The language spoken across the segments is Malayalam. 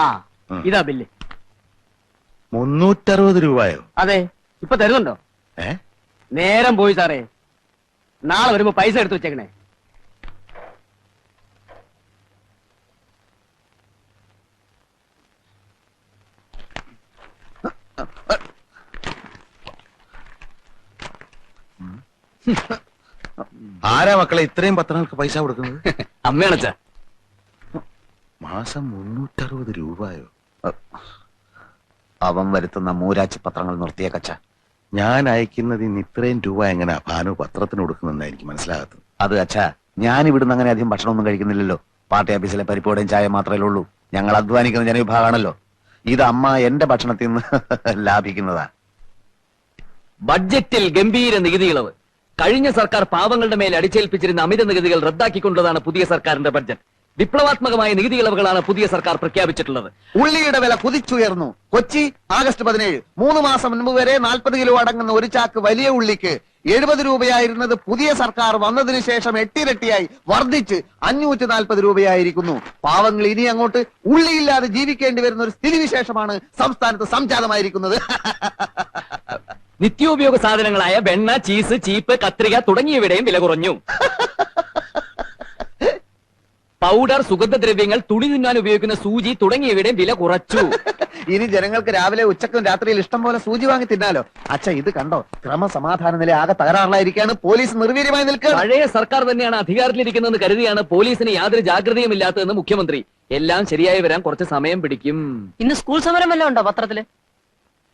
ആ ഇതാ ബില്ല്. മുന്നൂറ്ററുപത് രൂപയോ? അതെ ഇപ്പൊ തരുന്നുണ്ടോ? ഏ? നേരം പോയി സാറേ. നാളെ വരുമ്പോ പൈസ എടുത്തു വെച്ചേക്കണേ. ആരാ മക്കളെ ഇത്രയും പത്രങ്ങൾക്ക് പൈസ കൊടുക്കുന്നത്? അമ്മയാണച്ചാ. മാസം മുന്നൂറ്ററുപത് രൂപയോ? അവൻ വരുത്തുന്ന മൂരാച്ചി പത്രങ്ങൾ നിർത്തിയ കച്ച. ഞാൻ അയക്കുന്നതിന് ഇത്രയും രൂപ എങ്ങനെയാ ഭാനു പത്രത്തിന് കൊടുക്കുന്നെന്ന് എനിക്ക് മനസ്സിലാകത്തത്? അത് അച്ഛാ ഞാൻ ഇവിടുന്ന് അങ്ങനെ അധികം ഭക്ഷണമൊന്നും കഴിക്കുന്നില്ലല്ലോ. പാർട്ടി ഓഫീസിലെ പരിപ്പോടെയും ചായ മാത്രമേ ഉള്ളൂ. ഞങ്ങൾ അധ്വാനിക്കുന്ന ജനവിഭാഗമാണല്ലോ. ഇത് അമ്മ എന്റെ ഭക്ഷണത്തിൽ നിന്ന് ലാഭിക്കുന്നതാ. ബഡ്ജറ്റിൽ ഗംഭീര നികുതി ഇളവ്. കഴിഞ്ഞ സർക്കാർ പാവങ്ങളുടെ മേൽ അടിച്ചേൽപ്പിച്ചിരുന്ന അമിത നികുതികൾ റദ്ദാക്കിക്കൊണ്ടതാണ് പുതിയ സർക്കാരിന്റെ ബഡ്ജറ്റ്. വിപ്ലവാത്മകമായ നികുതി ഇളവുകളാണ് പുതിയ സർക്കാർ പ്രഖ്യാപിച്ചിട്ടുള്ളത്. ഉള്ളിയുടെ വില കുതിച്ചുയർന്നു. കൊച്ചി ആഗസ്റ്റ് പതിനേഴ്. മൂന്ന് മാസം മുൻപ് വരെ നാൽപ്പത് കിലോ അടങ്ങുന്ന ഒരു ചാക്ക് വലിയ ഉള്ളിക്ക് എഴുപത് രൂപയായിരുന്നത് പുതിയ സർക്കാർ വന്നതിന് ശേഷം എട്ടിരട്ടിയായി വർദ്ധിച്ച് അഞ്ഞൂറ്റി നാൽപ്പത് രൂപയായിരിക്കുന്നു. പാവങ്ങൾ ഇനി അങ്ങോട്ട് ഉള്ളിയില്ലാതെ ജീവിക്കേണ്ടി വരുന്ന ഒരു സ്ഥിതിവിശേഷമാണ് സംസ്ഥാനത്ത് സംജാതമായിരിക്കുന്നത്. നിത്യോപയോഗ സാധനങ്ങളായ വെണ്ണ ചീസ് ചീപ്പ് കത്രിക തുടങ്ങിയവയുടെയും വില കുറഞ്ഞു. പൗഡർ സുഗന്ധദ്രവ്യങ്ങൾ തുണി തിന്നാൻ ഉപയോഗിക്കുന്ന സൂചി തുടങ്ങിയവയുടെ വില കുറച്ചു. ഇനി ജനങ്ങൾക്ക് രാവിലെ ഉച്ചക്കും രാത്രിയിൽ ഇഷ്ടം പോലെ സൂചി വാങ്ങി തിന്നാലോ? അച്ഛ ഇത് കണ്ടോ? ക്രമസമാധാന നില ആകെ തകരാറിലായിരിക്കാണ് പോലീസ് നിർവീര്യമായി നിൽക്കുക പഴയ സർക്കാർ തന്നെയാണ് അധികാരത്തിലിരിക്കുന്നതെന്ന് കരുതിയാണ് പോലീസിന് യാതൊരു ജാഗ്രതയും ഇല്ലാത്തതെന്ന് മുഖ്യമന്ത്രി. എല്ലാം ശരിയായി വരാൻ കുറച്ച് സമയം പിടിക്കും. ഇന്ന് സ്കൂൾ സമരം വല്ലതും ഉണ്ടോ പത്രത്തിൽ?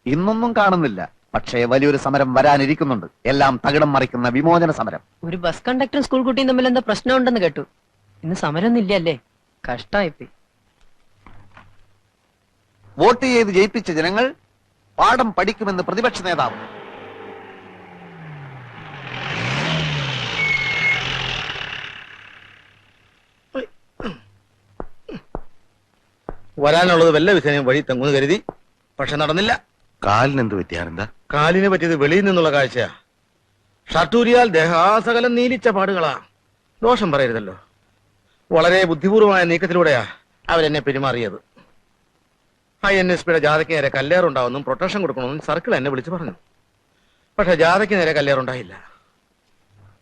ഇന്നൊന്നും കാണുന്നില്ല. പക്ഷേ വലിയൊരു സമരം വരാനിരിക്കുന്നുണ്ട്. എല്ലാം തകിടം മറിക്കുന്ന വിമോചന സമരം. ഒരു ബസ് കണ്ടക്ടറും സ്കൂൾ കുട്ടിയും തമ്മിൽ എന്താ പ്രശ്നം ഉണ്ടെന്ന് കേട്ടു. ഇന്ന് സമരമൊന്നും ഇല്ലല്ലേ കഷ്ടായിപ്പോയി. വോട്ട് ചെയ്ത് ജയിപ്പിച്ച ജനങ്ങൾ പാഠം പഠിക്കുമെന്ന് പ്രതിപക്ഷ നേതാവ്. വരാനുള്ളത് വല്ല വിധേനയും വഴി തെങ്ങുന്ന് കരുതി പക്ഷെ നടന്നില്ല. കാലിന് എന്ത് കാലിനെ കാലിന് പറ്റിയത് വെളിയിൽ നിന്നുള്ള കാഴ്ചയാ. ഷട്ടൂരിയാൽ ദേഹാസകലം നീലിച്ച പാടുകളാ. ദോഷം പറയരുതല്ലോ. വളരെ ബുദ്ധിപൂർവമായ നീക്കത്തിലൂടെയാ അവരെന്നെ പെരുമാറിയത്. ഐ എൻ എസ് പിയുടെ ജാഥയ്ക്ക് നേരെ കല്ലേറുണ്ടാവുമെന്നും പ്രൊട്ടക്ഷൻ കൊടുക്കണമെന്നും സർക്കിൾ എന്നെ വിളിച്ചു പറഞ്ഞു. പക്ഷെ ജാഥയ്ക്ക് നേരെ കല്ലേറുണ്ടായില്ല.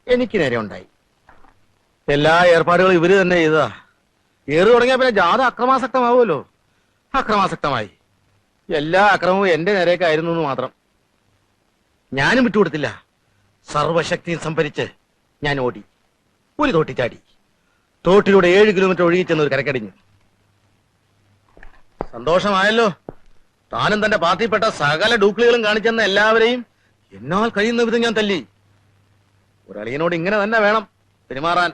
എനിക്ക് നേരെ ഉണ്ടായി. എല്ലാ ഏർപ്പാടുകളും ഇവർ തന്നെ ചെയ്തതാ. ഏറി തുടങ്ങിയ പിന്നെ ജാഥ അക്രമാസക്തമാവുമല്ലോ. അക്രമാസക്തമായി. എല്ലാ അക്രമവും എന്റെ നേരേക്കായിരുന്നു എന്ന് മാത്രം. ഞാനും വിട്ടുകൊടുത്തില്ല. സർവശക്തിയും സംഭരിച്ച് ഞാൻ ഓടി. ഒരു തോട്ടി ചാടി. തോട്ടിലൂടെ ഏഴ് കിലോമീറ്റർ ഒഴുകി ചെന്ന് ഒരു കരക്കടിഞ്ഞു. സന്തോഷമായല്ലോ. താനും തന്റെ പാർട്ടിപ്പെട്ട സകല ഡൂക്ലികളും കാണിച്ചെന്ന എല്ലാവരെയും എന്നാൽ കഴിയുന്ന വിധം ഞാൻ തല്ലി. ഒരളിയനോട് ഇങ്ങനെ തന്നെ വേണം പെരുമാറാൻ.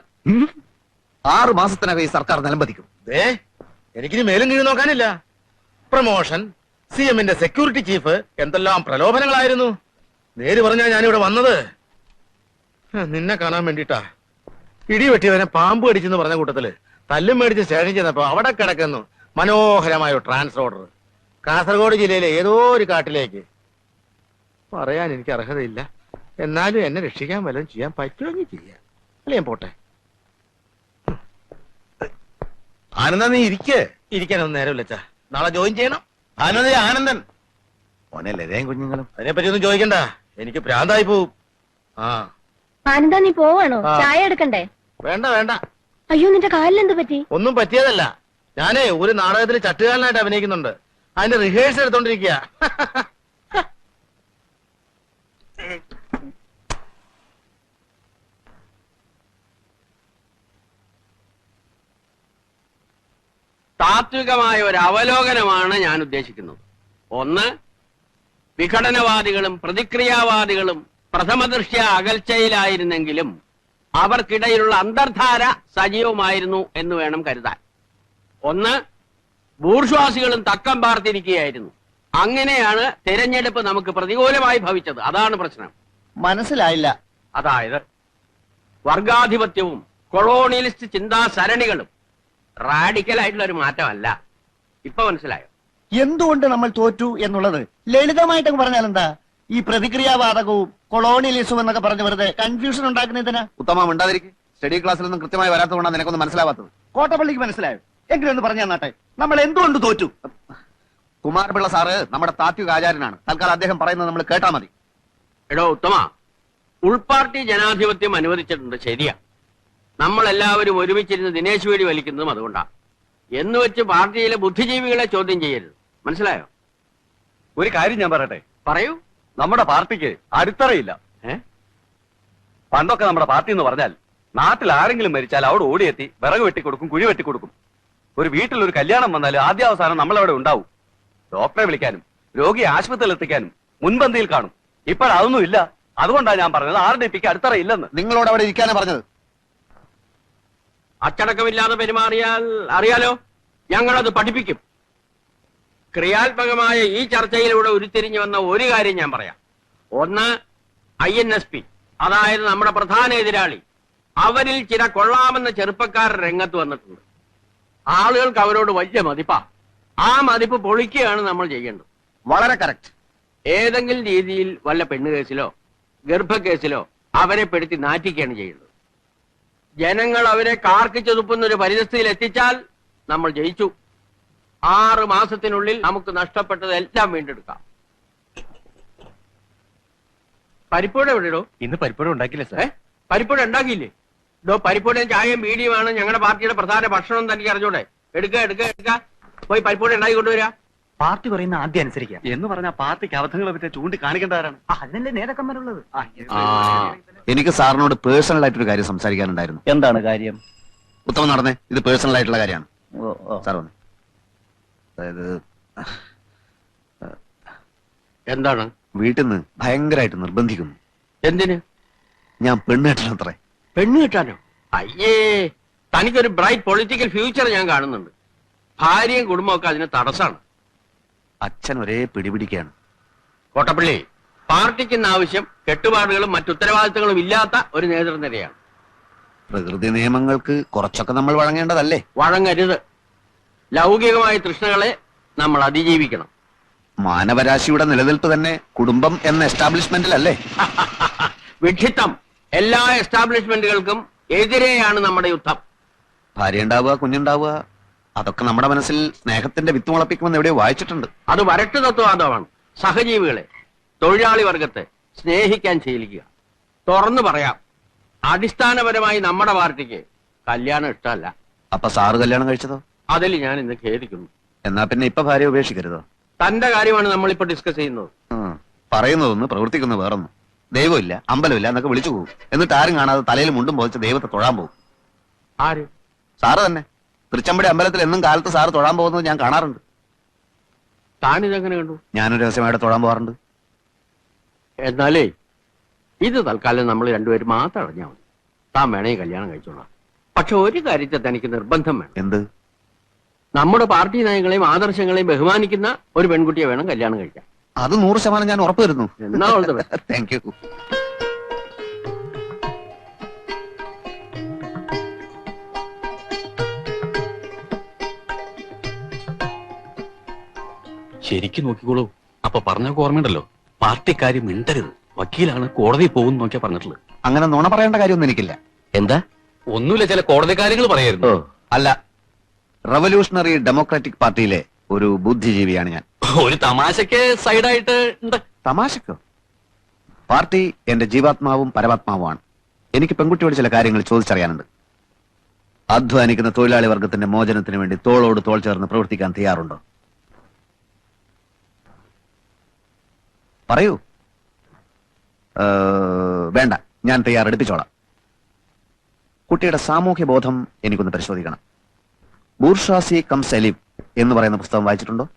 ആറ് മാസത്തിനകം ഈ സർക്കാർ നിലംപതിക്കും ദേ എനിക്കിനി മേലും കീഴ് നോക്കാനില്ല. പ്രമോഷൻ സി എമ്മിന്റെ സെക്യൂരിറ്റി ചീഫ് എന്തെല്ലാം പ്രലോഭനങ്ങളായിരുന്നു. നേര് പറഞ്ഞാ ഞാനിവിടെ വന്നത്. നിന്നെ കാണാൻ വേണ്ടിട്ടാ ഇടി വെട്ടിയവനെ പാമ്പ് കടിച്ചെന്ന് പറഞ്ഞ കൂട്ടത്തിൽ തല്ലും മേടിച്ച് സ്റ്റേഷൻ ചെന്നപ്പോ അവിടെ കിടക്കുന്നു മനോഹരമായ ട്രാൻസ് ട്രാൻസ്ഫർ ഓർഡർ. കാസർഗോഡ് ജില്ലയിലെ ഏതോ ഒരു കാട്ടിലേക്ക്. പറയാൻ എനിക്ക് അർഹതയില്ല. എന്നാലും എന്നെ രക്ഷിക്കാൻ വല്ലതും ചെയ്യാൻ പറ്റുമെങ്കിൽ ചെയ്യാം. അല്ലേ ഞാൻ പോട്ടെ? ആനന്ദ നീ ഇരിക്കേ. ഇരിക്കാനൊന്നും നേരമില്ല അച്ഛാ. നാളെ ജോയിൻ ചെയ്യണം. ആനന്ദ ആനന്ദൻ. മോനെ കുഞ്ഞുങ്ങളും കുഞ്ഞുങ്ങളും. അതിനെപ്പറ്റി ഒന്നും ചോദിക്കണ്ട. എനിക്ക് പ്രാന്തായി പോവും. ആ. ആനന്ദ നീ പോവാണോ. ചായ എടുക്കണ്ടേ? വേണ്ട വേണ്ട. അയ്യോ നിന്റെ കാലിൽ എന്ത് പറ്റി? ഒന്നും പറ്റിയതല്ല. ഞാനേ ഒരു നാടകത്തിൽ ചട്ടുകാലനായിട്ട് അഭിനയിക്കുന്നുണ്ട്. അതിന്റെ റിഹേഴ്സൽ എടുത്തോണ്ടിരിക്കുക താത്വികമായ ഒരു അവലോകനമാണ് ഞാൻ ഉദ്ദേശിക്കുന്നത്. ഒന്ന് വിഘടനവാദികളും പ്രതിക്രിയാവാദികളും പ്രഥമദൃഷ്ട്യ അകൽച്ചയിലായിരുന്നെങ്കിലും അവർക്കിടയിലുള്ള അന്തർധാര സജീവമായിരുന്നു എന്ന് വേണം കരുതാൻ. ഒന്ന് ബൂർഷ്വാസികളും തക്കം പാർത്തിരിക്കുകയായിരുന്നു. അങ്ങനെയാണ് തെരഞ്ഞെടുപ്പ് നമുക്ക് പ്രതികൂലമായി ഭവിച്ചത്. അതാണ് പ്രശ്നം. മനസ്സിലായില്ല. അതായത് വർഗാധിപത്യവും കൊളോണിയലിസ്റ്റ് ചിന്താ സരണികളും റാഡിക്കൽ ആയിട്ടുള്ള ഒരു മാറ്റമല്ല. ഇപ്പൊ മനസ്സിലായോ? എന്തുകൊണ്ട് നമ്മൾ തോറ്റു എന്നുള്ളത്? ലളിതമായിട്ടൊക്കെ പറഞ്ഞാൽ എന്താ ഈ പ്രതിക്രിയാവാദകവും കൊളോണിയലിസവും എന്നൊക്കെ പറഞ്ഞ് വെറുതെ കൺഫ്യൂഷൻ ഉണ്ടാക്കുന്നതിനാ ഉത്തമം ഉണ്ടാതിരിക്കും സ്റ്റഡി ക്ലാസ്സിൽ ഒന്നും കൃത്യമായി വരാത്തതുകൊണ്ടാണ് നിനക്കൊന്നും മനസ്സിലാവാത്തത്. കോട്ടപ്പള്ളിക്ക് മനസ്സിലായോ? എങ്കിലും ഒന്ന് പറഞ്ഞു തന്നാട്ടെ. നമ്മൾ എന്തുകൊണ്ട് തോറ്റു? കുമാരപിള്ള സാറ് നമ്മുടെ താത്വിക ആചാര്യനാണ്. തൽക്കാലം അദ്ദേഹം പറയുന്നത് നമ്മൾ കേട്ടാ മതി. എടോ ഉത്തമ. ഉൾപാർട്ടി ജനാധിപത്യം അനുവദിച്ചിട്ടുണ്ട് ശരിയാ. നമ്മൾ എല്ലാവരും ഒരുമിച്ചിരുന്ന് ദിനേശ് വേടി വലിക്കുന്നതും അതുകൊണ്ടാ. എന്ന് വെച്ച് പാർട്ടിയിലെ ബുദ്ധിജീവികളെ ചോദ്യം ചെയ്യരുത്. മനസ്സിലായോ? ഒരു കാര്യം ഞാൻ പറയട്ടെ? പറയൂ. നമ്മുടെ പാർട്ടിക്ക് അടിത്തറയില്ല. പണ്ടൊക്കെ നമ്മുടെ പാർട്ടി എന്ന് പറഞ്ഞാൽ നാട്ടിൽ ആരെങ്കിലും മരിച്ചാൽ അവിടെ ഓടിയെത്തി വിറക് വെട്ടിക്കൊടുക്കും കുഴി വെട്ടിക്കൊടുക്കും ഒരു വീട്ടിൽ ഒരു കല്യാണം വന്നാൽ ആദ്യാവസാനം നമ്മളവിടെ ഉണ്ടാവും. ഡോക്ടറെ വിളിക്കാനും രോഗിയെ ആശുപത്രിയിൽ എത്തിക്കാനും മുൻപന്തിയിൽ കാണും. ഇപ്പോഴതൊന്നും ഇല്ല. അതുകൊണ്ടാണ് ഞാൻ പറഞ്ഞത് ആർ ഡി പിക്ക് അടിത്തറ ഇല്ലെന്ന് നിങ്ങളോട് അവിടെ ഇരിക്കാനാണ് പറഞ്ഞത്? അച്ചടക്കമില്ലാതെ പെരുമാറിയാൽ അറിയാലോ ഞങ്ങളത് പഠിപ്പിക്കും. ക്രിയാത്മകമായ ഈ ചർച്ചയിലൂടെ ഉരുത്തിരിഞ്ഞു വന്ന ഒരു കാര്യം ഞാൻ പറയാം. ഒന്ന് ഐ എൻ എസ് പി അതായത് നമ്മുടെ പ്രധാന എതിരാളി. അവരിൽ ചില കൊള്ളാമെന്ന ചെറുപ്പക്കാർ രംഗത്ത് വന്നിട്ടുണ്ട്. ആളുകൾക്ക് അവരോട് വലിയ മതിപ്പാ. ആ മതിപ്പ് പൊളിക്കുകയാണ് നമ്മൾ ചെയ്യേണ്ടത്. വളരെ കറക്റ്റ്. ഏതെങ്കിലും രീതിയിൽ വല്ല പെണ്ണുകേസിലോ ഗർഭക്കേസിലോ അവരെ പെടുത്തി നാറ്റിക്കുകയാണ് ചെയ്യേണ്ടത് ജനങ്ങൾ അവരെ കാർക്കിച്ചു ചെതുപ്പുന്ന ഒരു പരിതസ്ഥിതിയിൽ എത്തിച്ചാൽ നമ്മൾ ജയിച്ചു. ആറ് മാസത്തിനുള്ളിൽ നമുക്ക് നഷ്ടപ്പെട്ടത് എല്ലാം വീണ്ടെടുക്കാം. പരിപ്പൂടെ എവിടെയോ ഇന്ന് പരിപ്പഴം ഉണ്ടാക്കില്ല സാറേ പരിപ്പൂടെ ഉണ്ടാക്കിയില്ലേ? ഇതോ പരിപ്പൂടെയും ചായയും ബീഡിയുമാണ് ഞങ്ങളുടെ പാർട്ടിയുടെ പ്രധാന ഭക്ഷണം തനിക്ക് അറിഞ്ഞൂടെ? എടുക്ക എടുക്ക എടുക്ക. പോയി പരിപ്പൂടെ ഉണ്ടാക്കി കൊണ്ടുവരാ. പാർട്ടി പറയുന്ന ആദ്യം അനുസരിക്കാം. എന്ന് പറഞ്ഞാൽ പാർട്ടിക്ക് അബദ്ധങ്ങളെ പറ്റി ചൂണ്ടിക്കാണിക്കേണ്ടവരാണ്. അതിനല്ലേ നേതാക്കന്മാരുള്ളത് എനിക്ക് സാറിനോട് പേഴ്സണൽ ആയിട്ട് ഒരു കാര്യം സംസാരിക്കാനുണ്ടായിരുന്നു. എന്താണ് കാര്യം? ഉത്തമം നടന്നേ ഇത് പേഴ്സണൽ ആയിട്ടുള്ള കാര്യമാണ്. സാർ വന്നേ. അതായത് എന്താണ്? വീട്ടിൽ നിന്ന് ഭയങ്കരമായിട്ട് നിർബന്ധിക്കുന്നു. എന്തിന്? ഞാൻ പെണ്ണ് കെട്ടണത്രേ. പെണ്ണ് കിട്ടാനോ? അയ്യേ തനിക്കൊരു ബ്രൈറ്റ് പൊളിറ്റിക്കൽ ഫ്യൂച്ചർ ഞാൻ കാണുന്നുണ്ട്. ഭാര്യയും കുടുംബമൊക്കെ അതിന് തടസ്സാണ്. അച്ഛൻ ഒരേ പിടിപിടിക്കാണ്. കോട്ടപ്പള്ളി പാർട്ടിക്ക് ഇന്ന് ആവശ്യം കെട്ടുപാടുകളും മറ്റുത്തരവാദിത്തങ്ങളും ഇല്ലാത്ത ഒരു നേതൃനിരയാണ്. പ്രകൃതി നിയമങ്ങൾക്ക് കുറച്ചൊക്കെ നമ്മൾ വഴങ്ങേണ്ടതല്ലേ? വഴങ്ങരുത്. ലൗകികമായ തൃഷ്ണകളെ നമ്മൾ അതിജീവിക്കണം. മാനവരാശിയുടെ നിലനിൽപ്പ് തന്നെ കുടുംബം എന്ന എസ്റ്റാബ്ലിഷ്മെന്റിലല്ലേ? വിഡ്ഢിത്തം. എല്ലാ എസ്റ്റാബ്ലിഷ്മെന്റുകൾക്കും എതിരെയാണ് നമ്മുടെ യുദ്ധം. ഭാര്യ ഉണ്ടാവുക കുഞ്ഞുണ്ടാവുക അതൊക്കെ നമ്മുടെ മനസ്സിൽ സ്നേഹത്തിന്റെ വിത്ത് മുളപ്പിക്കുമെന്ന് എവിടെയോ വായിച്ചിട്ടുണ്ട്. അത് വരട്ട് തത്വവാദമാണ് സഹജീവികളെ തൊഴിലാളി വർഗത്തെ സ്നേഹിക്കാൻ ശീലിക്കുക. തുറന്നു പറയാം. അടിസ്ഥാനപരമായി നമ്മുടെ പാർട്ടിക്ക് കല്യാണം ഇഷ്ടമല്ല. അപ്പൊ സാറ് കല്യാണം കഴിച്ചതോ? അതിൽ ഞാൻ ഇന്ന് ഖേദിക്കുന്നു. എന്നാ പിന്നെ ഇപ്പൊ ഭാര്യ ഉപേക്ഷിക്കരുതോ? തന്റെ കാര്യമാണ് നമ്മളിപ്പോ ഡിസ്കസ് ചെയ്യുന്നത്. പറയുന്നതൊന്ന് പ്രവർത്തിക്കുന്ന വേറൊന്നും. ദൈവമില്ല അമ്പലമില്ല എന്നൊക്കെ വിളിച്ചു പോകും. എന്നിട്ട് ആരും കാണാതെ തലയിൽ മുണ്ടും പോയിച്ച് ദൈവത്തെ തൊഴാൻ പോകും. ആര്? സാറ് തന്നെ. തൃച്ചമ്പടി അമ്പലത്തിൽ എന്നും കാലത്ത് സാറ് തൊഴാൻ പോകുന്നത് ഞാൻ കാണാറുണ്ട്. താനിതെങ്ങനെ കണ്ടു? ഞാനൊരു രഹസ്യമായിട്ട് തൊഴാൻ പോകാറുണ്ട്. എന്നാലേ ഇത് തൽക്കാലം നമ്മൾ രണ്ടുപേരും മാത്രം അറിഞ്ഞാൽ മതി. താൻ വേണേ കല്യാണം കഴിച്ചോളാം. പക്ഷെ ഒരു കാര്യത്തെ തനിക്ക് നിർബന്ധം വേണം. എന്ത്? നമ്മുടെ പാർട്ടി നയങ്ങളെയും ആദർശങ്ങളെയും ബഹുമാനിക്കുന്ന ഒരു പെൺകുട്ടിയെ വേണം കല്യാണം കഴിക്കാൻ. അത് നൂറ് ശതമാനം ഞാൻ ഉറപ്പ് തരുന്നു. എന്നാ all the best. Thank you ശരിക്കും നോക്കിക്കോളൂ. അപ്പൊ പറഞ്ഞൊക്കെ ഓർമ്മയുണ്ടല്ലോ? പാർട്ടിക്കാരി മിണ്ടരുത്. വക്കീലാണ് കോടതി പോകും നോക്കിയാ പറഞ്ഞിട്ടുള്ളത്. അങ്ങനെ നുണ പറയേണ്ട കാര്യമൊന്നും എനിക്കില്ല. എന്താ? ഒന്നുമില്ല ചില കോടതി കാര്യങ്ങൾ പറയായിരുന്നു. അല്ല റവല്യൂഷണറി ഡെമോക്രാറ്റിക് പാർട്ടിയിലെ ഒരു ബുദ്ധിജീവിയാണ് ഞാൻ. ഒരു തമാശക്ക് സൈഡായിട്ട് ഉണ്ട് തമാശക്കോ? പാർട്ടി എന്റെ ജീവാത്മാവും പരമാത്മാവുമാണ്. എനിക്ക് പെൺകുട്ടിയോട് ചില കാര്യങ്ങൾ ചോദിച്ചറിയാനുണ്ട്. അധ്വാനിക്കുന്ന തൊഴിലാളി വർഗത്തിന്റെ മോചനത്തിന് വേണ്ടി തോളോട് തോൾ ചേർന്ന് പ്രവർത്തിക്കാൻ തയ്യാറുണ്ടോ? പറയൂ. വേണ്ട ഞാൻ തയ്യാറെടുപ്പിച്ചോളാം. കുട്ടിയുടെ സാമൂഹ്യ ബോധം എനിക്കൊന്ന് പരിശോധിക്കണം. ബൂർഷാസി കം സലീം എന്ന് പറയുന്ന പുസ്തകം വായിച്ചിട്ടുണ്ടോ?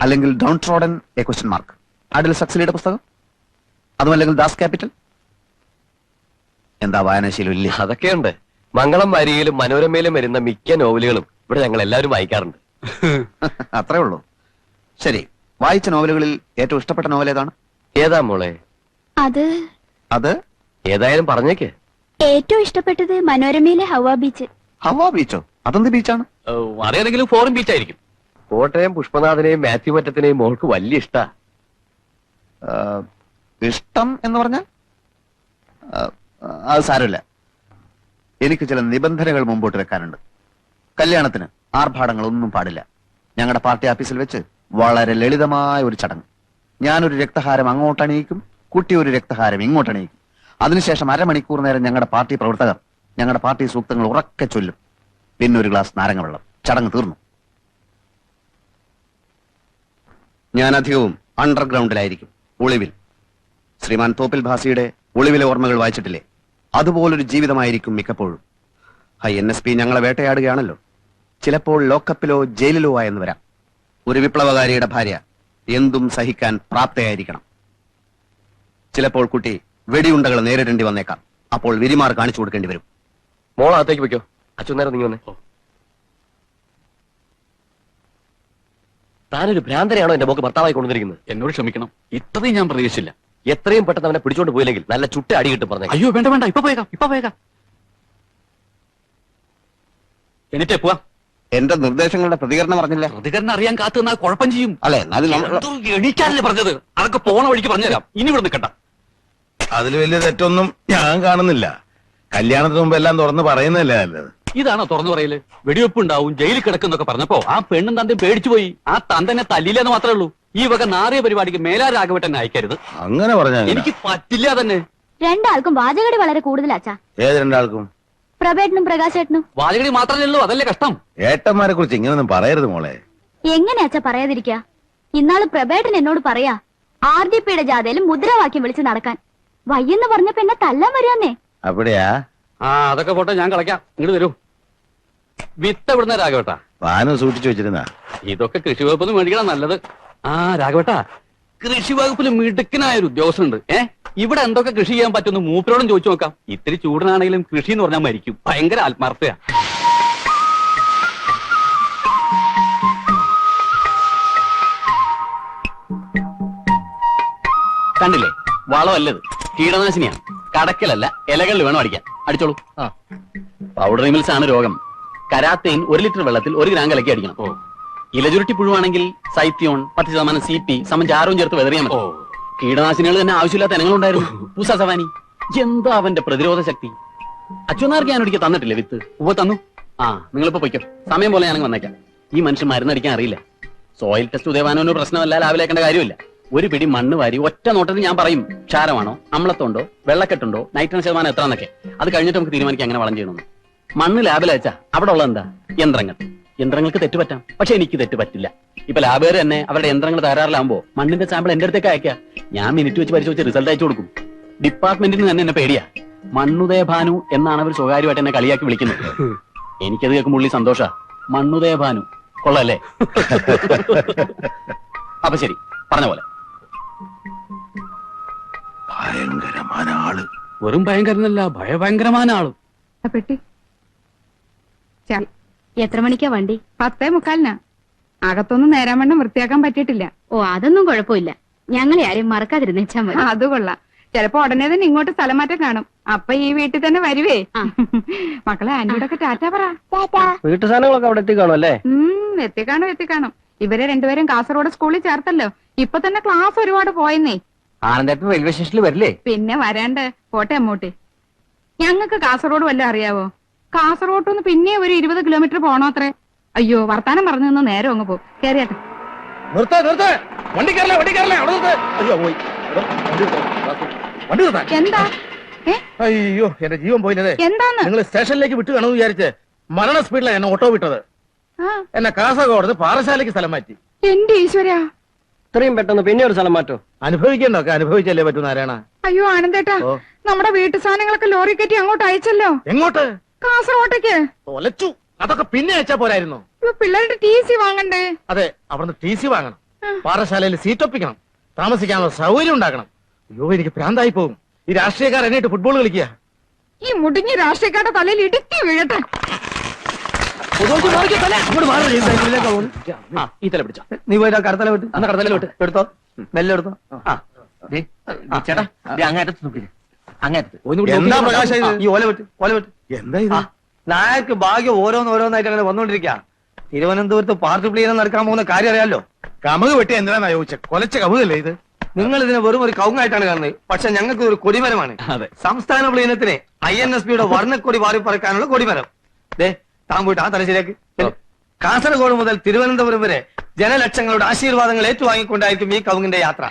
അല്ലെങ്കിൽ downtrodden a question mark? അഡിൽ സക്സലിയുടെ പുസ്തകം? അതുമല്ലെങ്കിൽ ദാസ് ക്യാപിറ്റൽ? എന്താ വായനാശീലം ഇല്ല? അതൊക്കെയുണ്ട്. മംഗളം വാരികയിലും മനോരമയിലും വരുന്ന മിക്ക നോവലുകളും ഇവിടെ ഞങ്ങൾ എല്ലാവരും വായിക്കാറുണ്ട്. അത്രേ ഉള്ളൂ. ശരി വായിച്ച നോവലുകളിൽ ഏറ്റവും ഇഷ്ടപ്പെട്ട നോവൽ ഏതാണ്? ഏതാ മോളെ? അത് അത്? ഏതായാലും പറഞ്ഞേക്ക്. ഏറ്റവും ഇഷ്ടപ്പെട്ടത് മനോരമയിലെ ഹവാ ബീച്ച്. ഹവാ ബീച്ചോ? അതെന്ത് ബീച്ചാണ്? ഓ, അറിയാതെങ്കിലും ഫോറിൻ ബീച്ച് ആയിരിക്കും കോട്ടയം പുഷ്പനാഥനെയും മാത്യു മറ്റത്തിനെയും മോൾക്ക് വലിയ ഇഷ്ടാ. ഇഷ്ടം എന്ന് പറഞ്ഞാൽ? ആ, അത് സാരമില്ല. എനിക്ക് ചില നിബന്ധനകൾ മുമ്പോട്ട് വെക്കാനുണ്ട്. കല്യാണത്തിന് ആർഭാടങ്ങൾ ഒന്നും പാടില്ല. ഞങ്ങളുടെ പാർട്ടി ഓഫീസിൽ വെച്ച് വളരെ ലളിതമായ ഒരു ചടങ്ങ്. ഞാനൊരു രക്തഹാരം അങ്ങോട്ട് അണിയിക്കും കുട്ടി ഒരു രക്തഹാരം ഇങ്ങോട്ട് അണിയിക്കും. അതിനുശേഷം അരമണിക്കൂർ നേരം ഞങ്ങളുടെ പാർട്ടി പ്രവർത്തകർ ഞങ്ങളുടെ പാർട്ടി സൂക്തങ്ങൾ ഉറക്കെ ചൊല്ലും. പിന്നെ ഒരു ഗ്ലാസ് നാരങ്ങ വെള്ളം. ചടങ്ങ് തീർന്നു. ഞാൻ അധികവും അണ്ടർഗ്രൗണ്ടിലായിരിക്കും. ഒളിവിൽ. ശ്രീമാൻ തോപ്പിൽ ഭാസിയുടെ ഒളിവിലെ ഓർമ്മകൾ വായിച്ചിട്ടില്ലേ? അതുപോലൊരു ജീവിതമായിരിക്കും മിക്കപ്പോഴും. ഐ എൻ എസ് പി ഞങ്ങളെ വേട്ടയാടുകയാണല്ലോ. ചിലപ്പോൾ ലോക്കപ്പിലോ ജയിലിലോ ആയെന്ന് വരാം. ഒരു വിപ്ലവകാരിയുടെ ഭാര്യ എന്തും സഹിക്കാൻ പ്രാപ്തയായിരിക്കണം. ചിലപ്പോൾ കുട്ടി വെടിയുണ്ടകൾ നേരിടേണ്ടി വന്നേക്കാം. അപ്പോൾ വിരിമാർ കാണിച്ചു കൊടുക്കേണ്ടി വരും. മോളകത്തേക്ക് വെക്കോ അച്ഛൻ നേരം നീ വന്നേ. താനൊരു ഭ്രാന്തനെയാണോ എന്റെ മോക്ക് ഭർത്താവായി കൊണ്ടുവന്നിരിക്കുന്നത്? എന്നോട് ക്ഷമിക്കണം. ഇത്രയും ഞാൻ പ്രതീക്ഷിച്ചില്ല. എത്രയും പെട്ടെന്ന് അവനെ പിടിച്ചോണ്ട് പോയില്ലെങ്കിൽ നല്ല ചുട്ട അടി കിട്ടും പറഞ്ഞേ അയ്യോ വേണ്ട വേണ്ട. ഇപ്പൊ പോയേക്കാം ഇപ്പൊ പോയേക്കാം. എന്നിട്ടേ പോവാ. എന്റെ നിർദ്ദേശങ്ങളുടെ പ്രതികരണം പറഞ്ഞില്ല? പ്രതികരണം അറിയാൻ കാത്തു നിന്നാൽ കുഴപ്പം ചെയ്യും. അല്ലെ? എണീക്കാനല്ലേ പറഞ്ഞത്? അതൊക്കെ പോണ വഴിക്ക് പറഞ്ഞുതരാം. ഇനി ഇവിടെ നിൽക്കണ്ട. അതിൽ വലിയ തെറ്റൊന്നും ഞാൻ കാണുന്നില്ല. കല്യാണത്തിന് മുമ്പ് എല്ലാം തുറന്ന് പറയുന്നതല്ലേ നല്ലത്? ഇതാണോ തുറന്നു പറയൽ? വെടിവെപ്പ് ഉണ്ടാവും ജയിലിൽ കിടക്കുന്നൊക്കെ പറഞ്ഞപ്പോ ആ പെണ്ണും തന്റെ പേടിച്ചു പോയി. ആ തന്തനെ തല്ലില്ലെന്ന് മാത്രമേ ഉള്ളൂ. ഈ വക നാറിയ പരിപാടിക്ക് മേലാ രാഘവട്ടനെ അയക്കരുത്. അങ്ങനെ പറഞ്ഞാ എനിക്ക് പറ്റില്ല തന്നെ രണ്ടാൾക്കും വാചകടി വളരെ കൂടുതലാച്ചാ. ഏത് രണ്ടാൾക്കും? പ്രഭേട്ടനും പ്രകാശേട്ടനും. വാചകടി മാത്രമേ ഉള്ളൂ അതല്ലേ കഷ്ടം. ഏട്ടന്മാരെ കുറിച്ച് ഇങ്ങനൊന്നും പറയരുത് മോളെ. എങ്ങനെയാ അച്ഛാ പറയാതിരിക്കാ? ഇന്നാൾ പ്രഭേട്ടൻ എന്നോട് പറയാ ആർ ഡി പിയുടെ ജാഥയിലും മുദ്രാവാക്യം വിളിച്ച് നടക്കാൻ. വയ്യെന്ന് പറഞ്ഞപ്പോ എന്നെ തല്ലാൻ വരാന്നേ. അവിടെയാ? ആ അതൊക്കെ പോട്ടെ ഞാൻ കളയ്ക്കാം. ഇങ്ങോട്ട് തരൂ വിത്ത് എവിടുന്ന വാനം വാനു സൂക്ഷിച്ചു വെച്ചിരുന്ന. ഇതൊക്കെ കൃഷി വകുപ്പിൽ മേടിക്കണം നല്ലത്. ആ രാഘവട്ട കൃഷി വകുപ്പിൽ മിടുക്കനായ ഒരു ഉദ്യോഗസ്ഥനുണ്ട്. ഏ ഇവിടെ എന്തൊക്കെ കൃഷി ചെയ്യാൻ പറ്റുമെന്ന് മൂപ്പരോടും ചോദിച്ചു നോക്കാം. ഇത്തിരി ചൂടനാണെങ്കിലും കൃഷി എന്ന് പറഞ്ഞാൽ മരിക്കും. ഭയങ്കര ആത്മാർത്ഥയാ. കണ്ടില്ലേ? വളമല്ലത് കീടനാശിനിയാണ്. കടക്കലല്ല ഇലകളിൽ വേണം അടിക്കാൻ. അടിച്ചോളൂ. പൗഡർ മിൽസ് ആണ് രോഗം. കരാത്തേൻ ഒരു ലിറ്റർ വെള്ളത്തിൽ ഒരു ഗ്രാം കലക്കി അടിക്കണം. ഇലചുരുട്ടി പുഴുവാണെങ്കിൽ സൈത്യോൺ പത്ത് ശതമാനം സി പി സമം ചാരവും ചേർത്ത് വെതറിയാൽ മതി. കീടനാശിനികൾ തന്നെ ആവശ്യമില്ലാത്ത ഇനങ്ങളുണ്ടായിരുന്നു. പൂസ സവാനി. എന്താ അവന്റെ പ്രതിരോധ ശക്തി? അച്ഛനാർക്ക് ഞാൻ ഒരിക്കൽ തന്നിട്ടില്ല വിത്ത്? ഉവ തന്നു. ആ നിങ്ങളിപ്പോ പൊയ്ക്കോ. സമയം പോലെ ഞാനങ്ങ് വന്നേക്കാം. ഈ മനുഷ്യൻ മരുന്നടിക്കാൻ അറിയില്ല. സോയിൽ ടെസ്റ്റ് ഉദയവാനൊരു പ്രശ്നമല്ല ലാവിലേക്കേണ്ട കാര്യമില്ല. ഒരു പിടി മണ്ണ് വാരി ഒറ്റ നോട്ടത്തിൽ ഞാൻ പറയും ക്ഷാരമാണോ അമ്ലത്തുണ്ടോ വെള്ളക്കെട്ടുണ്ടോ നൈട്രജൻ ശതമാനം എത്ര എന്നൊക്കെ അത് കഴിഞ്ഞിട്ട് നമുക്ക് തീരുമാനിക്കാം അങ്ങനെ വളം ചെയ്യണമെന്ന്. മണ്ണ് ലാബിൽ അയച്ചാ. അവിടെ ഉള്ളത് എന്താ? യന്ത്രങ്ങൾ. യന്ത്രങ്ങൾക്ക് തെറ്റുപറ്റാം പക്ഷെ എനിക്ക് തെറ്റ് പറ്റില്ല. ഇപ്പൊ ലാബുകാർ തന്നെ അവരുടെ യന്ത്രങ്ങൾ തകരാറിലാകുമ്പോ മണ്ണിന്റെ സാമ്പിൾ എന്റെ അടുത്തേക്ക് അയക്കാം ഞാൻ മിനിറ്റ് വെച്ച് പരിശോധിച്ച് റിസൾട്ട് അയച്ചു കൊടുക്കും. ഡിപ്പാർട്ട്മെന്റിന് തന്നെ എന്നെ പേടിയാ. മണ്ണുദയ ഭാനു എന്നാണ് അവർ സ്വകാര്യമായിട്ട് എന്നെ കളിയാക്കി വിളിക്കുന്നത്. എനിക്കത് കേൾക്കുമ്പോൾ ഉള്ളി സന്തോഷ. മണ്ണുദയ ഭാനു. കൊള്ളല്ലേ? അപ്പൊ ശരി. പറഞ്ഞ പോലെ. ഭയങ്കരമായ ആൾ വെറും ഭയങ്കരനല്ല ഭയഭയങ്കരമായ ആളും പെട്ടി. എത്ര മണിക്കാ വണ്ടി? പത്തേ മുക്കാലിനാ. അകത്തൊന്നും നേരാൻ വണ്ണം വൃത്തിയാക്കാൻ പറ്റിയിട്ടില്ല. ഓ അതൊന്നും കുഴപ്പമില്ല. ഞങ്ങളെ ആരെയും മറക്കാതിരുന്നേച്ചാ മതി. അത് കൊള്ളാം. ചിലപ്പോ ഉടനെ തന്നെ ഇങ്ങോട്ട് സ്ഥലം മാറ്റം കാണും. അപ്പൊ ഈ വീട്ടിൽ തന്നെ വരുവേ. മക്കളെ ആന്റിയോടൊക്കെ ടാറ്റ പറ. വീട്ടു സാധനങ്ങളൊക്കെ അവിടെ എത്തിക്കാണോ അല്ലേ? ഉം എത്തിക്കാണു എത്തിക്കാണും. ഇവരെ രണ്ടുപേരും കാസർഗോഡ് സ്കൂളിൽ ചേർത്തല്ലോ. ഇപ്പൊ തന്നെ ക്ലാസ് ഒരുപാട് പോയെന്നേ. ആനന്ദേട്ടൻ റെയിൽവേ സ്റ്റേഷനിൽ വരില്ലേ? പിന്നെ വരാണ്ട്. പോട്ടെ അമ്മൂട്ടി ഞങ്ങൾക്ക് കാസർഗോഡ് വല്ല അറിയാവോ? കാസർഗോഡ് നിന്ന് പിന്നെ ഒരു ഇരുപത് കിലോമീറ്റർ പോണോ അത്രേ? അയ്യോ വർത്താനം പറഞ്ഞു നിന്ന് നേരം അങ്ങ് പോകും. കേറിയാട്ടെ. നിർത്ത നിർത്ത. വണ്ടി കയറല വണ്ടി കയറല അവിടെ നിർത്ത്. അയ്യോ പോയി. വണ്ടി നിർത്ത്. വണ്ടി നിർത്താൻ. എന്താ? ഏ? അയ്യോ എന്റെ ജീവൻ പോയില്ലേ എന്താന്ന്? നിങ്ങൾ സ്റ്റേഷനിലേക്ക് വിട്ടു കാണുമെന്ന് വിചാരിച്ച് മരണ സ്പീഡിലാണ് എന്നെ ഓട്ടോ വിട്ടത്. ആ. എന്നെ കാസർഗോഡ് പാറശാലയ്ക്ക് സ്ഥലം മാറ്റി. എന്റെ ഈശ്വരാ. ഇത്രയും പെട്ടെന്ന് പിന്നെ ഒരു സ്ഥലം മാറ്റോ? അനുഭവിക്കണ്ടൊക്കെ അനുഭവിച്ചല്ലേ പറ്റൂ നാരായണ? അയ്യോ ആനന്ദേട്ടാ. ഓ. നമ്മുടെ വീട്ടു സാധനങ്ങളൊക്കെ ലോറി കയറ്റി അങ്ങോട്ട് അയച്ചല്ലോ. എങ്ങോട്ട്? കാസർഗോട്ടേക്ക് തൊലച്ചു അതൊക്കെ പിന്നെ അയച്ചാ പോരായിരുന്നു. പിള്ളേരുടെ ടി സി വാങ്ങണ്ടേ? അതെ അവിടുന്ന് ടി സി വാങ്ങണം. പാറശാലയിൽ സീറ്റ് ഒപ്പിക്കണം. താമസിക്കാനുള്ള സൗകര്യം ഉണ്ടാക്കണം. അയ്യോ എനിക്ക് പ്രാന്തായി പോകും. ഈ രാഷ്ട്രീയക്കാർ എന്നിട്ട് ഫുട്ബോൾ കളിക്കുക. ഈ മുടിഞ്ഞ രാഷ്ട്രീയക്കാരുടെ തലയിൽ ഇടുക്കി വീഴട്ടെ. ആ. ഈ തല പിടിച്ചോ. നീ പോയിട്ട് കടത്തല വിട്ട്. അന്ന് കടത്തല വിട്ട്. എടുത്തോ. മെല്ലെ എടുത്തോ. ചേട്ടാ. അങ്ങേറ്റത്ത് അങ്ങേറ്റത്ത് ഇത്? നായർക്ക് ഭാഗ്യം ഓരോന്ന് ഓരോന്നായിട്ട് അങ്ങനെ വന്നോണ്ടിരിക്കുക തിരുവനന്തപുരത്ത് പാർട്ടി പ്ലീനം നടക്കാൻ പോകുന്ന കാര്യം അറിയാലോ? കമുക് വെട്ടി എന്തിനാ ചോദിച്ച? കൊലച്ച കമുകല്ലേ ഇത്? നിങ്ങൾ ഇതിനെ വെറും ഒരു കൗങ്ങായിട്ടാണ് കാണുന്നത്. പക്ഷെ ഞങ്ങൾക്ക് ഒരു കൊടിമരമാണ്. അതെ. സംസ്ഥാന പ്ലീനത്തിന് ഐ എൻ എസ് പിയുടെ വർണക്കൊടി വാരി പറക്കാനുള്ള കൊടിമരം. ദേ താൻ പോയിട്ട് ആ തലശ്ശേരിക്ക് കാസർഗോഡ് മുതൽ തിരുവനന്തപുരം വരെ ജനലക്ഷങ്ങളുടെ ആശീർവാദങ്ങൾ ഏറ്റുവാങ്ങിക്കൊണ്ടായിരിക്കും ഈ കവുങ്ങിന്റെ യാത്ര.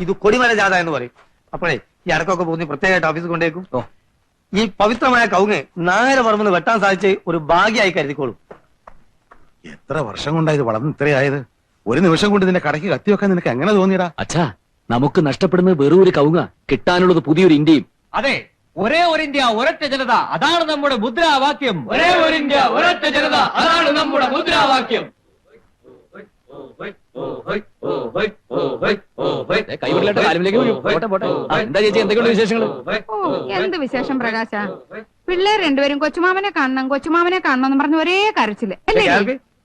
ഇത് കൊടിമര ജാഥ എന്ന് പറയും. അപ്പോഴേ ഈ അടക്കമൊക്കെ പോകുന്ന പ്രത്യേകമായിട്ട് ഓഫീസ് കൊണ്ടേക്കും. ഈ പവിത്രമായ കവുങ്ങ് നായര പറമ്പെന്ന് വെട്ടാൻ സാധിച്ച് ഒരു ഭാഗ്യമായി കരുതിക്കോളൂ. എത്ര വർഷം കൊണ്ടാ ഇത് വളർന്ന് ഇത്രയായത്? ഒരു നിമിഷം കൊണ്ട് നിന്റെ കടയ്ക്ക് കത്തിവെക്കാൻ നിനക്ക് എങ്ങനെ തോന്നിയടാ? അച്ഛാ നമുക്ക് നഷ്ടപ്പെടുന്നത് വെറും ഒരു കവുങ്ങ. കിട്ടാനുള്ളത് പുതിയൊരു ഇന്ത്യയും. അതെ ഒരേ ഒരു ഇന്ത്യ ഒരൊറ്റ ജനത. അതാണ് നമ്മുടെ മുദ്രാവാക്യം. ഒരേ ഒരു ഇന്ത്യ ഒരൊറ്റ ജനത. അതാണ് നമ്മുടെ മുദ്രാവാക്യം. പോട്ടെ, പോട്ടെ. എന്താ ചേച്ചി എന്തൊക്കെയുള്ള വിശേഷങ്ങൾ എന്ത് വിശേഷം പ്രകാശ? പിള്ളേർ രണ്ടുപേരും കൊച്ചുമാമനെ കാണണം കൊച്ചുമാമനെ കാണണം എന്ന് പറഞ്ഞ ഒരേ കരച്ചിൽ. അല്ലേ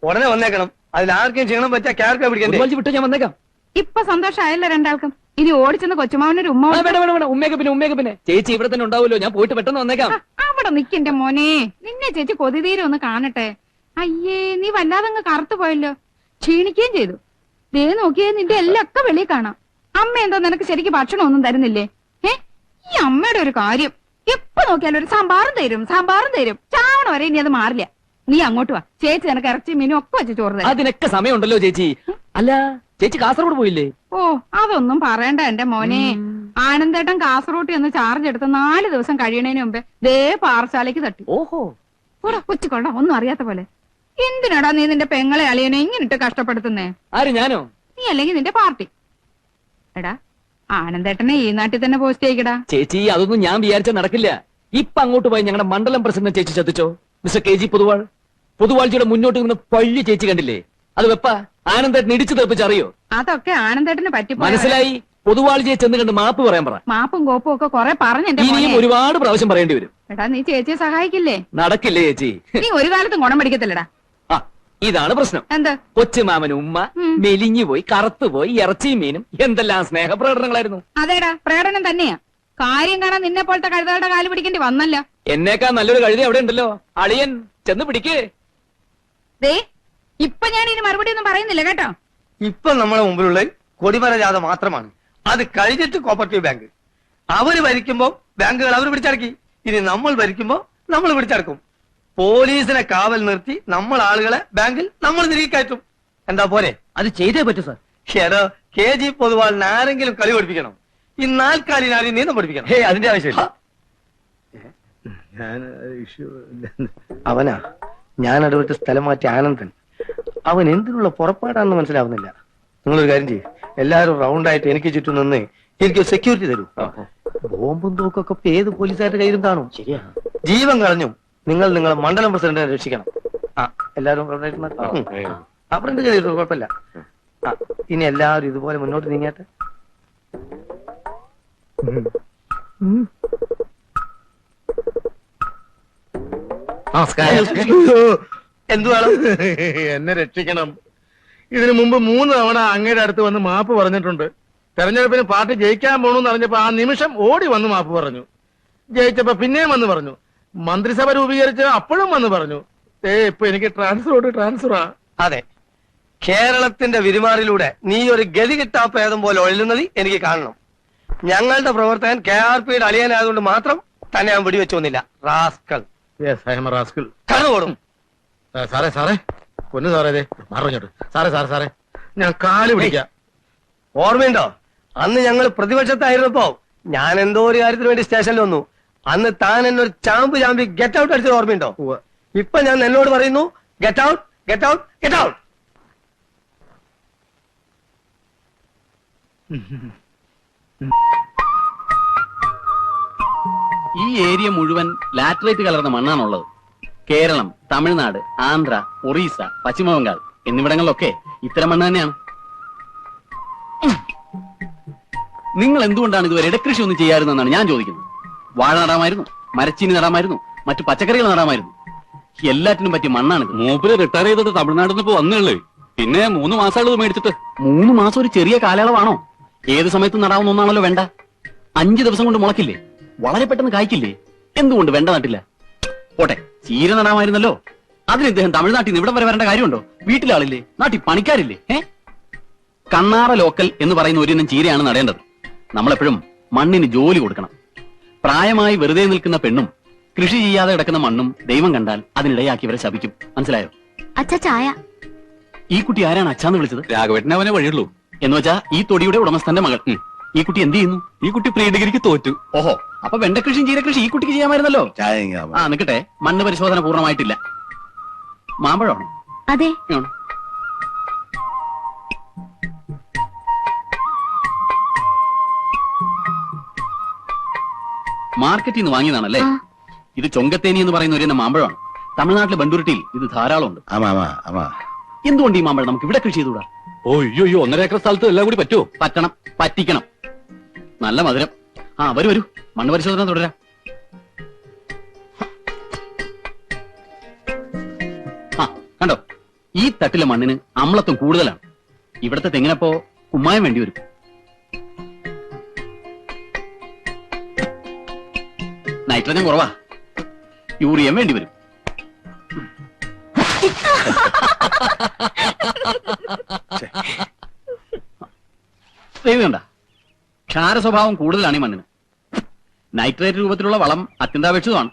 ഉടനെ വന്നേക്കണം. അതിൽ ആർക്കും ചെയ്യണം ക്യാർക്ക് പിടിക്കണ്ടേ? വലിച്ചു ഞാൻ വന്നേക്കാം. ഇപ്പൊ സന്തോഷമായല്ലോ രണ്ടാൾക്കും. ഇനി ഓടിച്ചെന്ന് കൊച്ചുമാമനൊരു ഉമ്മ ആ, കൊടുത്ത് വേണ്ട വേണ്ട വേണ്ട. ഉമ്മയൊക്കെ പിന്നെ ഉമ്മയൊക്കെ പിന്നെ. ചേച്ചി ഇവിടെ തന്നെ ഉണ്ടാവുമല്ലോ. ഞാൻ പോയിട്ട് പെട്ടെന്ന് വന്നേക്കാം. അവിടെ നിക്കന്റെ മോനെ. നിന്നെ ചേച്ചി കൊതിതീരെ ഒന്ന് കാണട്ടെ. അയ്യേ നീ വല്ലാതെ അങ്ങ് കറുത്തു പോയല്ലോ. ക്ഷീണിക്കുകയും ചെയ്തു. ദേ നോക്കിയേ നിന്റെ എല്ലാം ഒക്കെ വെളിയിൽ കാണാം. അമ്മ എന്തോ നിനക്ക് ശരിക്ക് ഭക്ഷണം ഒന്നും തരുന്നില്ലേ? ഏ ഈ അമ്മയുടെ ഒരു കാര്യം. എപ്പോ നോക്കിയാലും ഒരു സാമ്പാറും തരും സാമ്പാറും തരും. ചാവണ വരെ ഇനി അത് മാറില്ല. നീ അങ്ങോട്ട് വാ. ചേച്ചി നിനക്ക് ഇറച്ചി മീനും ഒക്കെ വെച്ച് ചോറ് തരാം. അതിനൊക്കെ സമയമുണ്ടല്ലോ ചേച്ചി. അല്ല ചേച്ചി കാസർഗോഡ് പോയില്ലേ? ഓ അതൊന്നും പറയണ്ട എന്റെ മോനെ. ആനന്ദേട്ടൻ കാസർഗോട്ട് ഒന്ന് ചാർജ് എടുത്ത് നാല് ദിവസം കഴിയണേന് മുമ്പേ ദേ പാറശാലയ്ക്ക് തട്ടി. ഓഹോ. പോടാ കൊച്ചുകൊള്ള ഒന്നും അറിയാത്ത പോലെ. എന്തിനാടാ നീ നിന്റെ പെങ്ങളെ അളിയനെ ഇങ്ങനിട്ട് കഷ്ടപ്പെടുത്തുന്നേ? ആര് ഞാനോ? നീ അല്ലെങ്കിൽ നിന്റെ പാർട്ടി. എടാ ആനന്ദേട്ടനെ ഈ നാട്ടിൽ തന്നെ പോസ്റ്റ് ചെയ്യിക്കടാ. ചേച്ചി അതൊന്നും ഞാൻ വിചാരിച്ച നടക്കില്ല. ഇപ്പൊ അങ്ങോട്ട് പോയി ഞങ്ങളുടെ മണ്ഡലം പ്രസിഡന്റ് ചേച്ചി ചതിച്ചോ മിസ്റ്റർ കെ ജി പൊതുവാൾ. പൊതുവാഴ്ചയുടെ മുന്നോട്ട് നിന്ന് പള്ളി ചേച്ചി കണ്ടില്ലേ? അത് വെപ്പ ആനന്ദേട്ടൻ ഇടിച്ചു തീർപ്പിച്ചറിയോ അതൊക്കെ ആനന്ദേട്ടന് പറ്റി മനസ്സിലായി? പൊതുവാഴ്ചയെ ചെന്ന് കണ്ട് മാപ്പ് പറയാൻ പറ. മാപ്പും കോപ്പും ഒക്കെ കൊറേ പറഞ്ഞു എന്റെ ഇനിയും മോനെ. ഒരുപാട് പ്രാവശ്യം പറയേണ്ടി വരും. എടാ നീ ചേച്ചിയെ സഹായിക്കില്ലേ? നടക്കില്ലേ ചേച്ചി? നീ ഒരു കാലത്തും ഗുണം പിടിക്കത്തില്ലടാ ആ ഇതാണ് പ്രശ്നം. എന്താ? കൊച്ചുമാമൻ ഉമ്മ മെലിഞ്ഞുപോയി മെലിഞ്ഞു പോയി കറുത്തുപോയി ഇറച്ചിയും മീനും. എന്തെല്ലാം സ്നേഹ പ്രകടനങ്ങളായിരുന്നു അതേടാ പ്രകടനം തന്നെയാ. കാര്യം കാണാൻ നിന്നെ പോലത്തെ കഴുതകളുടെ കാൽ പിടിക്കേണ്ടി വന്നല്ല. എന്നേക്കാ നല്ലൊരു കഴുതി അവിടെ ഉണ്ടല്ലോ. അളിയൻ ചെന്ന് പിടിക്കേ. ദേ ഇപ്പൊ ഞാൻ ഇനി മറുപടി ഒന്നും പറയുന്നില്ല കേട്ടോ? ഇപ്പൊ നമ്മളെ മുമ്പിലുള്ള കൊടിമല ജാഥ മാത്രമാണ്. അത് കഴിഞ്ഞിട്ട് കോപ്പറേറ്റീവ് ബാങ്ക് അവർ ഭരിക്കുമ്പോ ബാങ്കുകൾ അവർ പിടിച്ചടക്കി. ഇനി നമ്മൾ ഭരിക്കുമ്പോ നമ്മൾ പിടിച്ചടക്കും. പോലീസിനെ കാവൽ നിർത്തി നമ്മൾ ആളുകളെ ബാങ്കിൽ നമ്മൾ തിരികെ കയറ്റും എന്താ പോരെ? അത് ചെയ്തേ പറ്റൂ സാർ. ഏതോ കെ ജി പൊതുവാളിന് ആരെങ്കിലും കളി പഠിപ്പിക്കണം ഈ നാൽക്കാലിന് ആരെയും നീന്തം പഠിപ്പിക്കണം. ഹേ അതിന്റെ ആവശ്യമില്ല. അവനാ ഞാൻ ഇടപെട്ട് സ്ഥലം മാറ്റി ആനന്ദൻ. അവൻ എന്തിനുള്ള പുറപ്പാടാണെന്ന് മനസ്സിലാവുന്നില്ല. നിങ്ങളൊരു കാര്യം ചെയ്യും. എല്ലാവരും റൗണ്ടായിട്ട് എനിക്ക് ചുറ്റും നിന്ന് എനിക്ക് സെക്യൂരിറ്റി തരൂ. ബോംബും തോക്കൊക്കെ ഏത് പോലീസുകാരുടെ കയ്യിലും കാണും. ശരിയാ. ജീവൻ കളഞ്ഞു നിങ്ങൾ നിങ്ങൾ മണ്ഡലം പ്രസിഡന്റിനെ രക്ഷിക്കണം. ആ. എല്ലാവരും round എന്ത് ചെയ്തു കുഴപ്പമില്ല. ആ ഇനി എല്ലാവരും ഇതുപോലെ മുന്നോട്ട് നീങ്ങട്ടെ. നമസ്കാരം. എന്തു എന്നെ രക്ഷിക്കണം. ഇതിനു മുമ്പ് മൂന്ന് തവണ അങ്ങയുടെ അടുത്ത് വന്ന് മാപ്പ് പറഞ്ഞിട്ടുണ്ട്. തെരഞ്ഞെടുപ്പിന് പാർട്ടി ജയിക്കാൻ പോണെന്ന് അറിഞ്ഞപ്പോ ആ നിമിഷം ഓടി വന്ന് മാപ്പ് പറഞ്ഞു. ജയിച്ചപ്പോ പിന്നെയും വന്ന് പറഞ്ഞു. മന്ത്രിസഭ രൂപീകരിച്ച് അപ്പോഴും വന്ന് പറഞ്ഞു ഏ ഇപ്പൊ എനിക്ക് ട്രാൻസ്ഫർ ട്രാൻസ്ഫറാ. അതെ. കേരളത്തിന്റെ വിരുമാറിലൂടെ നീ ഒരു ഗതി കിട്ടാ പേദം പോലെ ഒഴുകുന്നത് എനിക്ക് കാണണം. ഞങ്ങളുടെ പ്രവർത്തകൻ കെ ആർ പിയുടെ അളിയനായതുകൊണ്ട് മാത്രം തന്നെ ഞാൻ വെടിവെച്ചു വന്നില്ല. Rascal yes I'm rascal കടന്നുപോടും സാറേ സാറേ. പൊന്നു സാറേ പറഞ്ഞോട്ട് സാറേ സാറേ സാറേ. ഞാൻ കാൽ പിടിക്കാം. ഓർമ്മയുണ്ടോ? അന്ന് ഞങ്ങൾ പ്രതിപക്ഷത്തായിരുന്നപ്പോ ഞാൻ എന്തോ ഒരു കാര്യത്തിന് വേണ്ടി സ്റ്റേഷനിൽ വന്നു. അന്ന് താൻ എന്നെ ഒരു ചാമ്പ് ചാമ്പി ഗെറ്റ് ഔട്ട് അടിച്ചത് ഓർമ്മയുണ്ടോ. ഇപ്പൊ ഞാൻ എന്നോട് പറയുന്നു get out get out get out ഈ ഏരിയ മുഴുവൻ ലാറ്ററൈറ്റ് കലർന്ന മണ്ണാണുള്ളത്. കേരളം തമിഴ്നാട് ആന്ധ്ര ഒറീസ പശ്ചിമ ബംഗാൾ എന്നിവിടങ്ങളിലൊക്കെ ഇത്തരം മണ്ണ് തന്നെയാണ്. നിങ്ങൾ എന്തുകൊണ്ടാണ് ഇതുവരെ ഇടക്കൃഷി ഒന്നും ചെയ്യാറുതെന്നാണ് ഞാൻ ചോദിക്കുന്നത്? വാഴ നടാമായിരുന്നു മരച്ചീനി നടാമായിരുന്നു മറ്റു പച്ചക്കറികൾ നടാമായിരുന്നു. എല്ലാറ്റിനും പറ്റിയ മണ്ണാണ് മൂപ്പര് റിട്ടയർ ചെയ്തിട്ട് തമിഴ്നാട്ടിൽ നിന്ന് ഇപ്പൊ വന്നുള്ളേ പിന്നെ മൂന്ന് മാസമുള്ളത് മേടിച്ചിട്ട്. മൂന്ന് മാസം ഒരു ചെറിയ കാലയളവാണോ? ഏത് സമയത്തും നടാവുന്ന ഒന്നാണല്ലോ വേണ്ട. അഞ്ചു ദിവസം കൊണ്ട് മുളക്കില്ലേ വളരെ പെട്ടെന്ന് കായ്ക്കില്ലേ? എന്തുകൊണ്ട് വേണ്ട നട്ടില്ല? പോട്ടെ ചീര നടാമായിരുന്നല്ലോ. അതിന് ഇദ്ദേഹം തമിഴ്നാട്ടിൽ നിന്ന് ഇവിടെ വരെ വരേണ്ട കാര്യമുണ്ടോ? വീട്ടിലാളില്ലേ നാട്ടിൽ പണിക്കാരില്ലേ? ഏ കണ്ണാറ ലോക്കൽ എന്ന് പറയുന്ന ഒരു ചീരയാണ് നടേണ്ടത്. നമ്മളെപ്പോഴും മണ്ണിന് ജോലി കൊടുക്കണം. പ്രായമായി വെറുതെ നിൽക്കുന്ന പെണ്ണും കൃഷി ചെയ്യാതെ കിടക്കുന്ന മണ്ണും ദൈവം കണ്ടാൽ അതിനിടയാക്കി ഇവരെ ശപിക്കും. മനസ്സിലായോ? അച്ഛ ചായ. ഈ കുട്ടി ആരാണ് അച്ഛാന്ന് വിളിച്ചത്? രാഘവേട്ടനെ അവനെ വഴിയുള്ളൂ. എന്ന് വെച്ചാ ഈ തൊടിയുടെ ഉടമസ്ഥന്റെ മകൾ. ഈ കുട്ടി എന്ത് ചെയ്യുന്നു? ഈ കുട്ടി പ്രീ ഡിഗ്രിക്ക് തോറ്റു. ഓഹോ അപ്പൊ വെണ്ടകൃഷിയും ചീരകൃഷി ഈ കുട്ടിക്ക് ചെയ്യാമായിരുന്നല്ലോ? ആ നിക്കട്ടെ മണ്ണ് പരിശോധന പൂർണമായിട്ടില്ല. മാമ്പഴമാണോ? അതെ. മാർക്കറ്റിൽ നിന്ന് വാങ്ങിയതാണല്ലേ? ഇത് ചൊങ്കത്തേനി എന്ന് പറയുന്ന ഒരു മാമ്പഴമാണ്. തമിഴ്നാട്ടിലെ ബണ്ടൂരിട്ടിയിൽ ഇത് ധാരാളം ഉണ്ട് ആമാ ആമാ ആമാ. എന്തുകൊണ്ട് ഈ മാമ്പഴം നമുക്ക് ഇവിടെ കൃഷി ചെയ്തുകൂടാ? ഓ അയ്യോ അയ്യോ ഒന്നര ഏക്കർ സ്ഥലത്ത് എല്ലാം കൂടി പറ്റുമോ പറ്റണം പറ്റിക്കണം. നല്ല മധുരം. ആ വരൂ വരൂ. മണ്ണ് പരിശോധന തുടരാം. ആ കണ്ടോ? ഈ തട്ടിലെ മണ്ണിന് അമ്ലത്വം കൂടുതലാണ്. ഇവിടത്തെ തെങ്ങിനപ്പോ കുമ്മായം വേണ്ടി വരും. നൈട്രജൻ കുറവാ. യൂറിയം വേണ്ടി വരും. ക്ഷാര സ്വഭാവം കൂടുതലാണ് ഈ മണ്ണിന്. നൈട്രേറ്റ് രൂപത്തിലുള്ള വളം അത്യന്താപേക്ഷിതമാണ്.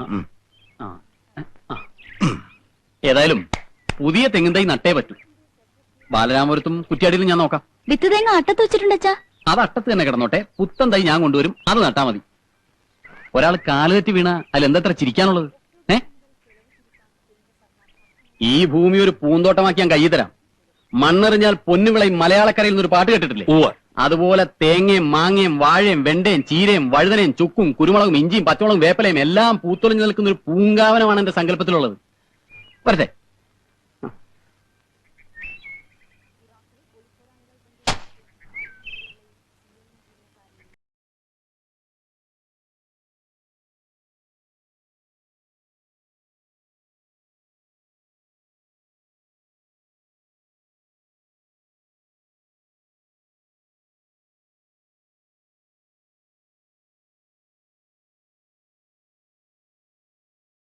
ആ, ആ, ആ. ഏതായാലും പുതിയ തെങ്ങിൻ തൈ നട്ടേ പറ്റൂ. ബാലരാമപുരത്തും കുറ്റിയാടിയിലും ഞാൻ നോക്കാം. വിത്ത് തേങ്ങ അട്ടത്ത് വെച്ചിട്ടുണ്ട് അച്ഛാ. അത് അട്ടത്ത് തന്നെ കിടന്നോട്ടെ. പുത്തൻ തൈ ഞാൻ കൊണ്ടുവരും. അത് നട്ടാ മതി. ഒരാൾ കാലുതെറ്റി വീണ അതിൽ എന്തത്ര ചിരിക്കാനുള്ളത്? ഏ? ഈ ഭൂമി ഒരു പൂന്തോട്ടമാക്കി ഞാൻ കയ്യിൽ തരാം. മണ്ണെറിഞ്ഞാൽ പൊന്നുവിളയും മലയാളക്കരയിൽ നിന്ന് ഒരു പാട്ട് കേട്ടിട്ടില്ലേ. അതുപോലെ തേങ്ങയും മാങ്ങയും വാഴയും വെണ്ടയും ചീരയും വഴുതനയും ചുക്കും കുരുമുളകും ഇഞ്ചിയും പച്ചമുളകും വേപ്പലയും എല്ലാം പൂത്തൊളിഞ്ഞു നിൽക്കുന്ന ഒരു പൂങ്കാവനമാണ് എന്റെ സങ്കല്പത്തിലുള്ളത്. വരട്ടെ.